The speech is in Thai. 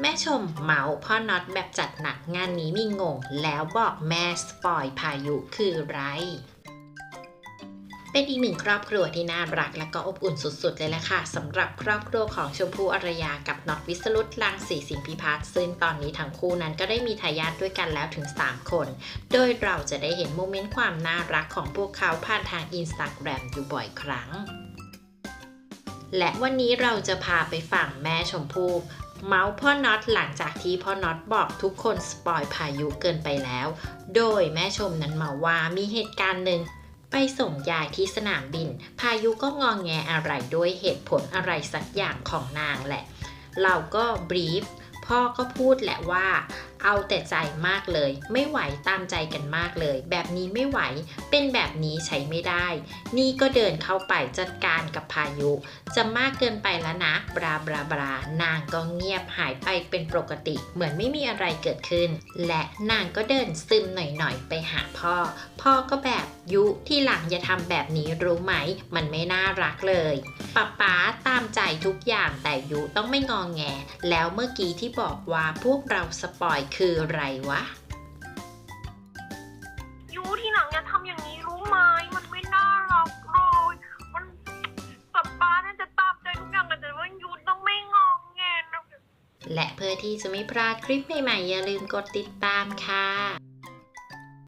แม่ชมเมาส์พ่อน็อตแบบจัดหนักงานนี้มีงง แล้วบอกแม่สปอยพายุคือไร เป็นอีกหนึ่งครอบครัวที่น่ารักและก็อบอุ่นสุดๆเลยแหละค่ะสำหรับครอบครัวของชมพู่อรยากับน็อตวิสรุตลังสีสิงพิพัฒน์ซึ่งตอนนี้ทั้งคู่นั้นก็ได้มีทายาทด้วยกันแล้วถึง 3 คน โดยเราจะได้เห็นโมเมนต์ความน่ารักของพวกเขาผ่านทางอินสตาแกรมอยู่บ่อยครั้ง และวันนี้เราจะพาไปฝั่งแม่ชมพู่เมาส์พ่อน็อตหลังจากที่พ่อน็อตบอกทุกคนสปอยพายุเกินไปแล้ว โดยแม่ชมนั้นมาว่ามีเหตุการณ์หนึ่งไปส่งยายที่สนามบิน พายุก็งองแงอะไรด้วยเหตุผลอะไรสักอย่างของนางแหละ เราก็บรีฟพ่อก็พูดแหละว่า เอาแต่ใจมากเลย ไม่ไหวตามใจกันมากเลย แบบนี้ไม่ไหว เป็นแบบนี้ใช้ไม่ได้ นี่ก็เดินเข้าไปจัดการกับพายุ จะมากเกินไปแล้วนะ บราบราบรานางก็เงียบหายไปเป็นปกติ เหมือนไม่มีอะไรเกิดขึ้น และนางก็เดินซึมหน่อยๆไปหาพ่อ พ่อก็แบบยุที่หลังอย่าทำแบบนี้รู้ไหม มันไม่น่ารักเลยป๊าป๊า ทุกอย่างแต่ยุต้องไม่งองแง แล้วเมื่อกี้ที่บอกว่าพวกเราสปอยคืออะไรวะ ยูที่หลังอย่าทำอย่างนี้รู้ไหมมันไม่น่ารักเลยมันป๊าป๊าน่าจะตามใจทุกอย่างแต่ว่ายูต้องไม่งองแงนะและเพื่อที่จะไม่พลาดคลิปใหม่ๆอย่าลืมกดติดตามค่ะ